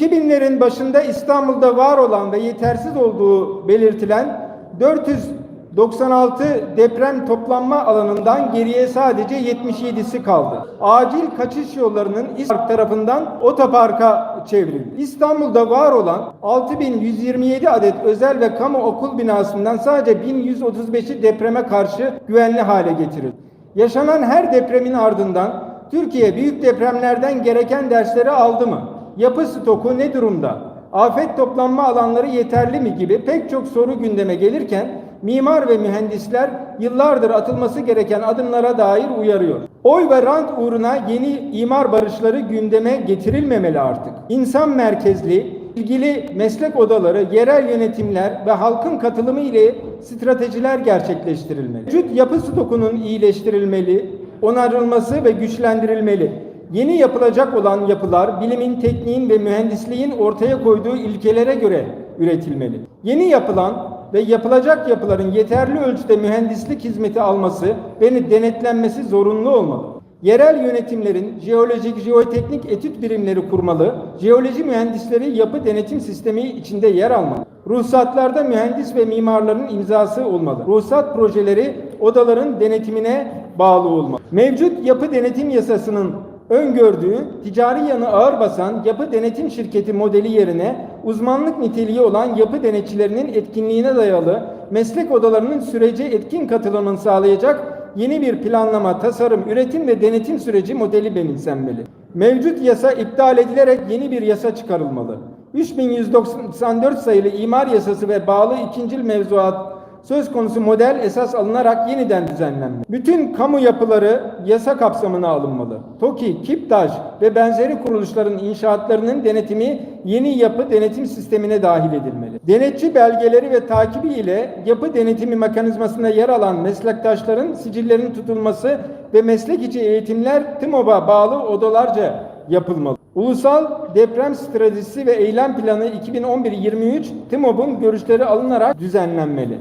2000'lerin başında İstanbul'da var olan ve yetersiz olduğu belirtilen 496 deprem toplanma alanından geriye sadece 77'si kaldı. Acil kaçış yollarının İSPARK tarafından otoparka çevrildi. İstanbul'da var olan 6127 adet özel ve kamu okul binasından sadece 1135'i depreme karşı güvenli hale getirildi. Yaşanan her depremin ardından Türkiye büyük depremlerden gereken dersleri aldı mı? Yapı stoku ne durumda? Afet toplanma alanları yeterli mi gibi pek çok soru gündeme gelirken mimar ve mühendisler yıllardır atılması gereken adımlara dair uyarıyor. Oy ve rant uğruna yeni imar barışları gündeme getirilmemeli artık. İnsan merkezli, ilgili meslek odaları, yerel yönetimler ve halkın katılımı ile stratejiler gerçekleştirilmeli. Mevcut yapı stokunun iyileştirilmeli, onarılması ve güçlendirilmeli. Yeni yapılacak olan yapılar bilimin, tekniğin ve mühendisliğin ortaya koyduğu ilkelere göre üretilmeli. Yeni yapılan ve yapılacak yapıların yeterli ölçüde mühendislik hizmeti alması ve denetlenmesi zorunlu olmalı. Yerel yönetimlerin jeolojik, jeoteknik etüt birimleri kurmalı, jeoloji mühendisleri yapı denetim sistemi içinde yer almalı. Ruhsatlarda mühendis ve mimarların imzası olmalı. Ruhsat projeleri odaların denetimine bağlı olmalı. Mevcut yapı denetim yasasının öngördüğü ticari yanı ağır basan yapı denetim şirketi modeli yerine uzmanlık niteliği olan yapı denetçilerinin etkinliğine dayalı meslek odalarının sürece etkin katılımını sağlayacak yeni bir planlama, tasarım, üretim ve denetim süreci modeli benimsenmeli. Mevcut yasa iptal edilerek yeni bir yasa çıkarılmalı. 3194 sayılı imar yasası ve bağlı ikincil mevzuat söz konusu model esas alınarak yeniden düzenlenmeli. Bütün kamu yapıları yasa kapsamına alınmalı. TOKİ, KİPTAŞ ve benzeri kuruluşların inşaatlarının denetimi yeni yapı denetim sistemine dahil edilmeli. Denetçi belgeleri ve takibi ile yapı denetimi mekanizmasında yer alan meslektaşların sicillerinin tutulması ve meslek içi eğitimler TİMOB'a bağlı odalarca yapılmalı. Ulusal Deprem Stratejisi ve Eylem Planı 2011-23 TİMOB'un görüşleri alınarak düzenlenmeli.